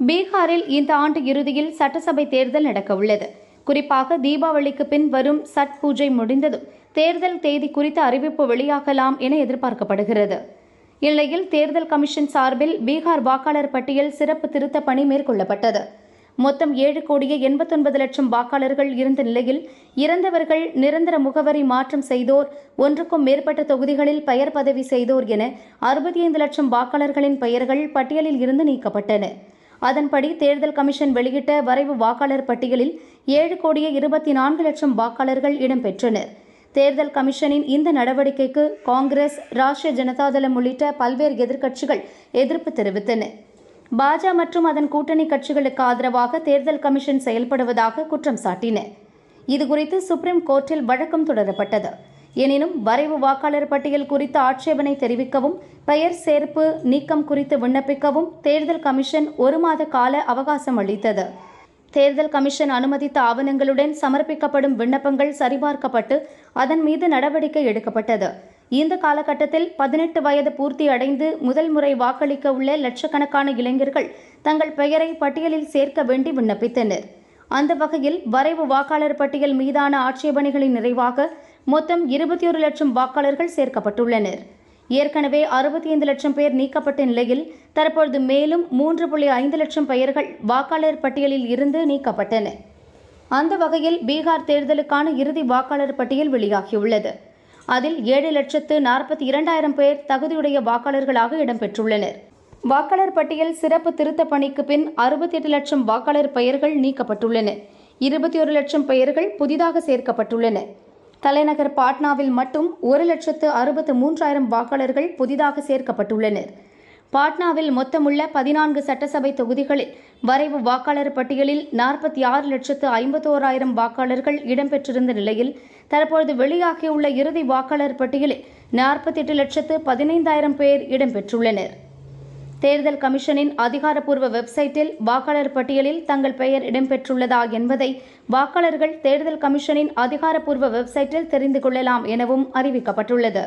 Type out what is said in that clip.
பீகாரில் இந்த ஆண்டு இறுதியில் சட்டசபை தேர்தல் நடக்க உள்ளது குறிப்பாக தீபாவளிக்கு பின் வரும் சட் பூஜை முடிந்ததும் தேர்தல் தேதி குறித்த அறிவிப்பு வெளியாகலாம் என எதிர்பார்க்கப்படுகிறது. இந்நிலையில் தேர்தல் கமிஷன் சார்பில் பீகார் வாக்காளர் பட்டியல் சிறப்பு திருத்த பணி மேற்கொள்ளப்பட்டது. மொத்தம் ஏழு கோடியே எண்பத்தொன்பது லட்சம் வாக்காளர்கள் இருந்த நிலையில் இறந்தவர்கள் நிரந்தர முகவரி மாற்றம் செய்தோர் ஒன்றுக்கும் மேற்பட்ட தொகுதிகளில் பெயர் பதவி செய்தோர் என அறுபத்தி ஐந்து லட்சம் வாக்காளர்களின் பெயர்கள் பட்டியலில் இருந்து நீக்கப்பட்டன. அதன்படி தேர்தல் கமிஷன் வெளியிட்ட வரைவு வாக்காளர் பட்டியலில் ஏழு கோடியே இருபத்தி நான்கு லட்சம் வாக்காளர்கள் இடம்பெற்றனர். தேர்தல் கமிஷனின் இந்த நடவடிக்கைக்கு காங்கிரஸ் ராஷ்டிரிய ஜனதாதளம் உள்ளிட்ட பல்வேறு எதிர்க்கட்சிகள் எதிர்ப்பு தெரிவித்தன. பாஜக மற்றும் அதன் கூட்டணி கட்சிகளுக்கு ஆதரவாக தேர்தல் கமிஷன் செயல்படுவதாக குற்றம் சாட்டின. இதுகுறித்து சுப்ரீம் கோர்ட்டில் வழக்கம் தொடரப்பட்டது. எனினும் வரைவு வாக்காளர் பட்டியல் குறித்த ஆட்சேபனை தெரிவிக்கவும் பெயர் சேர்ப்பு நீக்கம் குறித்து விண்ணப்பிக்கவும் தேர்தல் கமிஷன் ஒரு மாத கால அவகாசம் அளித்தது. தேர்தல் கமிஷன் அனுமதித்த ஆவணங்களுடன் சமர்ப்பிக்கப்படும் விண்ணப்பங்கள் சரிபார்க்கப்பட்டு அதன் மீது நடவடிக்கை எடுக்கப்பட்டது. இந்த காலகட்டத்தில் பதினெட்டு வயது பூர்த்தி அடைந்து முதல் முறை வாக்களிக்க உள்ள லட்சக்கணக்கான இளைஞர்கள் தங்கள் பெயரை பட்டியலில் சேர்க்க வேண்டி விண்ணப்பித்தனர். அந்த வகையில் வரைவு வாக்காளர் பட்டியல் மீதான ஆட்சேபனைகளின் நிறைவாக மொத்தம் இருபத்தி ஒரு லட்சம் வாக்காளர்கள் சேர்க்கப்பட்டுள்ளனர். ஏற்கனவே அறுபத்தி ஐந்து லட்சம் பேர் நீக்கப்பட்ட நிலையில் தற்பொழுது மேலும் மூன்று புள்ளி ஐந்து லட்சம் பெயர்கள் வாக்காளர் பட்டியலில் இருந்து நீக்கப்பட்டன. அந்த வகையில் பீகார் தேர்தலுக்கான இறுதி வாக்காளர் பட்டியல் வெளியாகியுள்ளது. அதில் ஏழு லட்சத்து நாற்பத்தி இரண்டாயிரம் பேர் தகுதியுடைய வாக்காளர்களாக இடம்பெற்றுள்ளனர். வாக்காளர் பட்டியல் சிறப்பு திருத்த பணிக்கு பின் அறுபத்தி எட்டு லட்சம் வாக்காளர் பெயர்கள் நீக்கப்பட்டுள்ளன. இருபத்தி ஒரு லட்சம் பெயர்கள் புதிதாக சேர்க்கப்பட்டுள்ளன. தலைநகர் பாட்னாவில் மட்டும் ஒரு லட்சத்து அறுபத்து மூன்றாயிரம் வாக்காளர்கள் புதிதாக சேர்க்கப்பட்டுள்ளனர். பாட்னாவில் மொத்தமுள்ள பதினான்கு சட்டசபை தொகுதிகளில் வரைவு வாக்காளர் பட்டியலில் நாற்பத்தி ஆறு லட்சத்து ஐம்பத்தோராயிரம் வாக்காளர்கள் இடம்பெற்றிருந்த நிலையில் தற்பொழுது வெளியாகியுள்ள இறுதி வாக்காளர் பட்டியலில் நாற்பத்தி எட்டு லட்சத்து பதினைந்தாயிரம் பேர் இடம்பெற்றுள்ளனர். தேர்தல் கமிஷனின் அதிகாரப்பூர்வ வெப்சைட்டில் வாக்காளர் பட்டியலில் தங்கள் பெயர் இடம்பெற்றுள்ளதா என்பதை வாக்காளர்கள் தேர்தல் கமிஷனின் அதிகாரப்பூர்வ வெப்சைட்டில் தெரிந்து கொள்ளலாம் எனவும் அறிவிக்கப்பட்டுள்ளது.